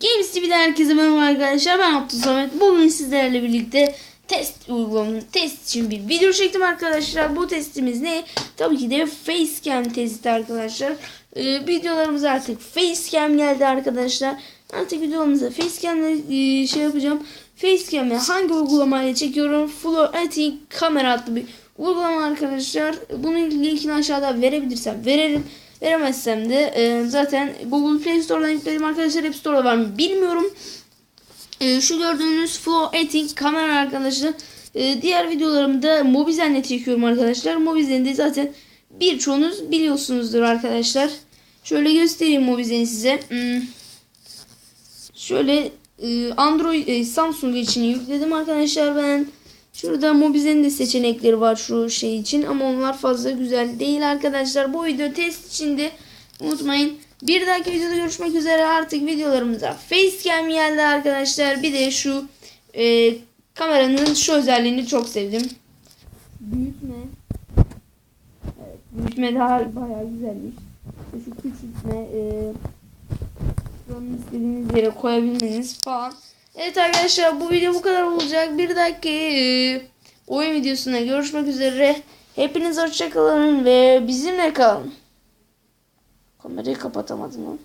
Games TV'den herkese merhaba arkadaşlar. Ben Abdülsamet. Bugün sizlerle birlikte test uygulamanın test için bir video çektim arkadaşlar. Bu testimiz ne? Tabii ki de Facecam testi arkadaşlar. Ee, videolarımız artık Facecam geldi arkadaşlar. Artık videolarımızda Facecam'la e, şey yapacağım. Facecam'ı hangi uygulamayla çekiyorum? Fluorating kamera adlı bir uygulama arkadaşlar. Bunun linkini aşağıda verebilirsem veririm. Veremezsem de e, zaten Google Play Store'dan yükledim arkadaşlar. App Store'da var mı bilmiyorum. E, şu gördüğünüz Flow Editing kamera arkadaşlar. E, diğer videolarımı da Mobizen'le çekiyorum arkadaşlar. Mobizen'de zaten birçoğunuz biliyorsunuzdur arkadaşlar. Şöyle göstereyim Mobizen'i size. Hmm. Şöyle e, Android e, Samsung için yükledim arkadaşlar ben. Şurada Mobizen'in de seçenekleri var şu şey için ama onlar fazla güzel değil arkadaşlar. Bu video test içinde unutmayın. Bir dahaki videoda görüşmek üzere artık videolarımıza Facecam geldi arkadaşlar. Bir de şu e, kameranın şu özelliğini çok sevdim. Büyütme. Evet, büyütme daha bayağı güzelmiş. Şu küçültme e, istediğiniz yere koyabilmeniz falan. Evet arkadaşlar bu video bu kadar olacak. Bir dahaki e, oyun videosunda görüşmek üzere. Hepiniz hoşçakalın ve bizimle kalın. Kamerayı kapatamadım lan.